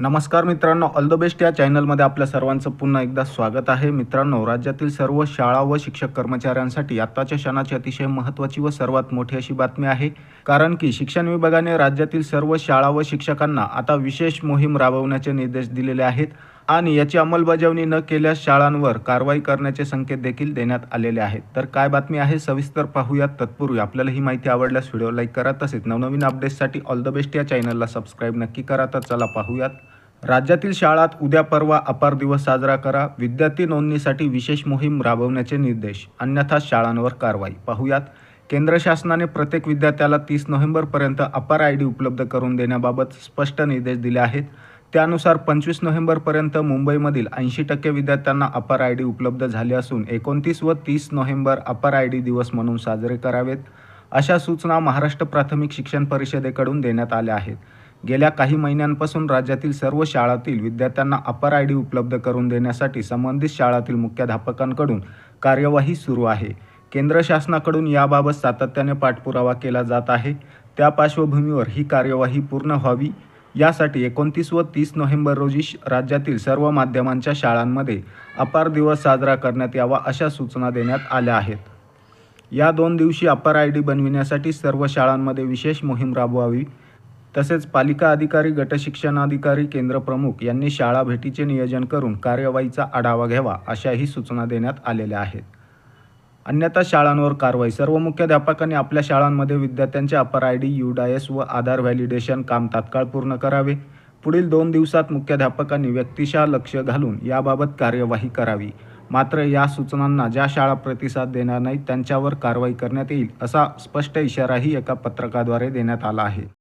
नमस्कार मित्रांनो all the best या चॅनलमध्ये आपल्या सर्वांचं पुन्हा एकदा स्वागत आहे. मित्रांनो राज्यातील सर्व शाळा व शिक्षक कर्मचाऱ्यांसाठी आत्ताच्या क्षणाची अतिशय महत्त्वाची व सर्वात मोठी अशी बातमी आहे. कारण की शिक्षण विभागाने राज्यातील सर्व शाळा व शिक्षकांना आता विशेष मोहीम राबवण्याचे निर्देश दिलेले आहेत. आणि याची अंमलबजावणी न केल्यास शाळांवर कारवाई करण्याचे संकेत देखील देण्यात आलेले आहेत. तर काय बातमी आहे? सविस्तर पाहूयात तत्पूर्वी. आपल्याला ही माहिती आवडल्यास व्हिडिओ लाईक करा तसेच नवनवीन अपडेट्ससाठी ऑल द बेस्ट या चॅनलला सबस्क्राईब नक्की करा. तर चला पाहूयात. राज्यातील शाळात उद्या परवा अपार दिवस साजरा करा. विद्यार्थी नोंदणीसाठी विशेष मोहीम राबवण्याचे निर्देश. अन्यथा शाळांवर कारवाई. पाहूयात. केंद्र शासनाने प्रत्येक विद्यार्थ्याला तीस नोव्हेंबरपर्यंत अपार आय डी उपलब्ध करून देण्याबाबत स्पष्ट निर्देश दिले आहेत. त्यानुसार पंचवीस नोव्हेंबरपर्यंत मुंबईमधील ऐंशी टक्के विद्यार्थ्यांना अपार आय डी उपलब्ध झाले असून एकोणतीस व तीस नोव्हेंबर अपार आय डी दिवस म्हणून साजरे करावेत. अशा सूचना महाराष्ट्र प्राथमिक शिक्षण परिषदेकडून देण्यात आल्या आहेत. गेल्या काही महिन्यांपासून राज्यातील सर्व शाळातील विद्यार्थ्यांना अपर आय डी उपलब्ध करून देण्यासाठी संबंधित शाळातील मुख्याध्यापकांकडून कार्यवाही सुरू आहे. केंद्र शासनाकडून याबाबत सातत्याने पाठपुरावा केला जात आहे. त्या पार्श्वभूमीवर ही कार्यवाही पूर्ण व्हावी. यासाठी एकोणतीस व तीस नोव्हेंबर रोजी राज्यातील सर्व माध्यमांच्या शाळांमध्ये अपार दिवस साजरा करण्यात यावा अशा सूचना देण्यात आल्या आहेत. या दोन दिवशी अपर आय डी बनविण्यासाठी सर्व शाळांमध्ये विशेष मोहीम राबवावी. तसेच पालिका अधिकारी गटशिक्षणाधिकारी केंद्र प्रमुख यांनी शाळा भेटीचे नियोजन करून कार्यवाहीचा आढावा घ्यावा अशाही सूचना देण्यात आलेल्या आहेत. अन्यथा शाळांवर कारवाई. सर्व मुख्याध्यापकांनी आपल्या शाळांमध्ये विद्यार्थ्यांचे अपर आय डी युडायस व आधार व्हॅलिडेशन काम तात्काळ पूर्ण करावे. पुढील दोन दिवसात मुख्याध्यापकांनी व्यक्तिशः लक्ष घालून याबाबत कार्यवाही करावी. मात्र या सूचनांना ज्या शाळा प्रतिसाद देणार नाहीत त्यांच्यावर कारवाई करण्यात येईल असा स्पष्ट इशाराही एका पत्रकाद्वारे देण्यात आला आहे.